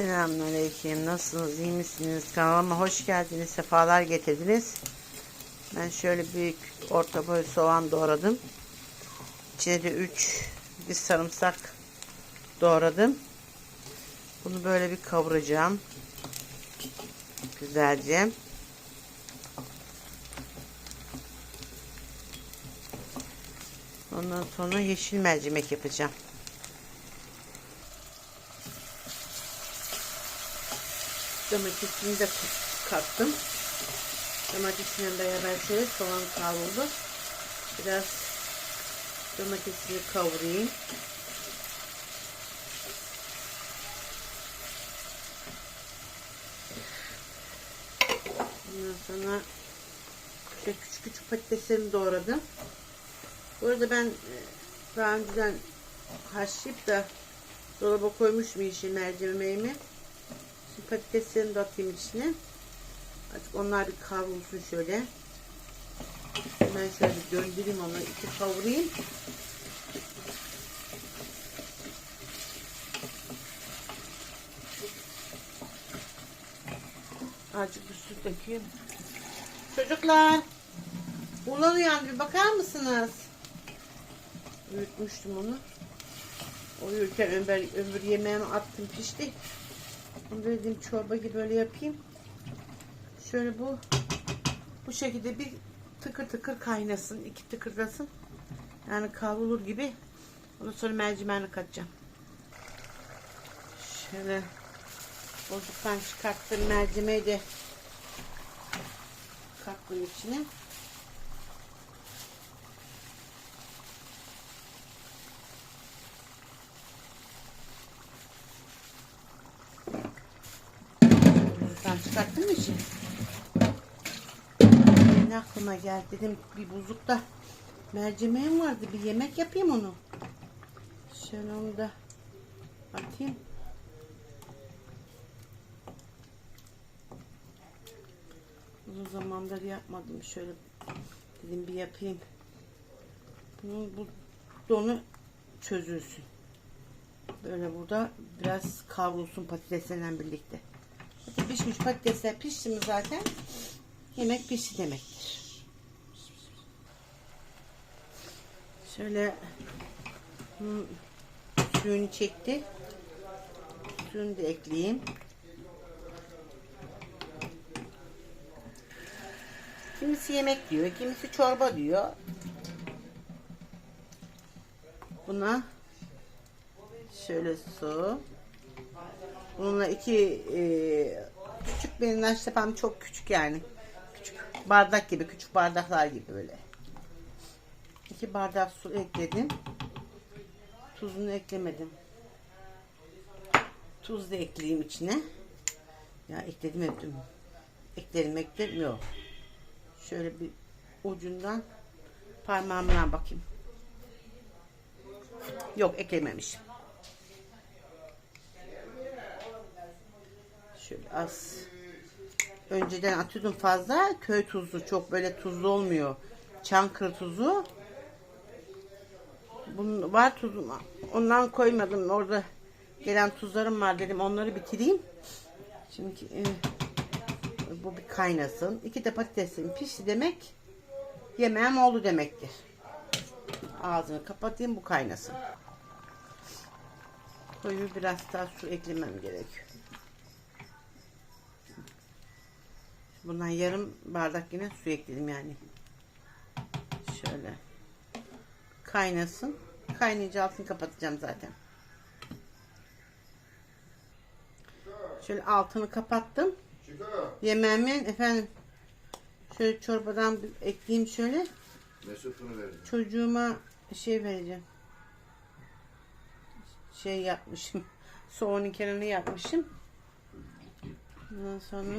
Selamünaleyküm. Nasılsınız? iyi misiniz? Kanalıma hoş geldiniz. Sefalar getirdiniz. Ben şöyle büyük orta boy soğan doğradım. İçine de 3 bir sarımsak doğradım. Bunu böyle bir kavuracağım. Güzelce. Ondan sonra yeşil mercimek yapacağım. Domatesini de kattım. Domatesle beraber şöyle soğan kavruldu. Biraz domatesini kavurayım. Ondan sonra şöyle küçük küçük patateslerimi doğradım. Bu arada ben e, daha önceden haşlayıp da dolaba koymuşum yeşil mercimeğimi. Şimdi patateslerini de atayım içine. Artık onlar bir kavrulsun şöyle. Hemen şöyle döndüreyim onu. iki kavurayım. Azıcık bir su dökeyim. Çocuklar. Ulan uyandı bir bakar mısınız? Uyutmuştum onu. Uyurken öbür, öbür yemeğimi attım pişti. Bunu da dedim çorba gibi böyle yapayım. Şöyle bu bu şekilde bir tıkır tıkır kaynasın. iki tıkırdasın. Yani kavrulur gibi. Ondan sonra mercimeğini katacağım. Şöyle bozuktan çıkarttım mercimeği de kattım içine. Aklıma geldi dedim bir buzlukta mercimeğim vardı bir yemek yapayım onu. Şöyle onu da atayım. Uzun zamandır yapmadım. Şöyle dedim bir yapayım. Bunun bu donu çözülsün. Böyle burada biraz kavrulsun patateslerle birlikte. Pişmiş patatesler pişti mi zaten yemek pişti demektir. Şöyle hmm, suyunu çekti. Suyunu da ekleyeyim. Kimisi yemek diyor, kimisi çorba diyor. Buna şöyle su. Bununla iki e, küçük benim naştepam çok küçük yani. Bardak gibi, küçük bardaklar gibi böyle. İki bardak su ekledim. Tuzunu eklemedim. Tuz da ekleyeyim içine. Ya ekledim ekledim. Ekledim ekledim yok. Şöyle bir ucundan parmağımla bakayım. Yok eklememişim. Şöyle az. Önceden atıyordum fazla. Köy tuzlu çok böyle tuzlu olmuyor. Çankırı tuzu. Bunun var tuzum. Ondan koymadım. Orada gelen tuzlarım var dedim. Onları bitireyim. Şimdi e, bu bir kaynasın. İki de patatesim pişti demek. Yemeğim oldu demektir. Ağzını kapatayım bu kaynasın. Koyu biraz daha su eklemem gerekiyor. Bundan yarım bardak yine su ekledim yani. Şöyle. Kaynasın. Kaynayınca altını kapatacağım zaten. Şöyle altını kapattım. Yemeğimin efendim şöyle çorbadan ekleyeyim şöyle. Çocuğuma şey vereceğim. Şey yapmışım. Soğanın kenarını yapmışım. Ondan sonra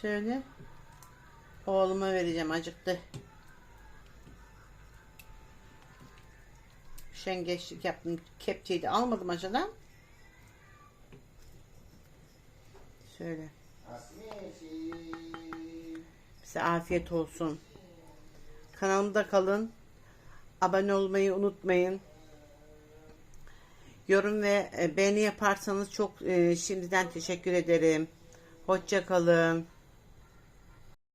şöyle oğluma vereceğim. Acıktı. Şengeçlik yaptım. Kepçeyi de almadım aşağıdan. Şöyle. Size afiyet olsun. Kanalımda kalın. Abone olmayı unutmayın. Yorum ve e, beğeni yaparsanız çok e, şimdiden teşekkür ederim. Hoşça kalın.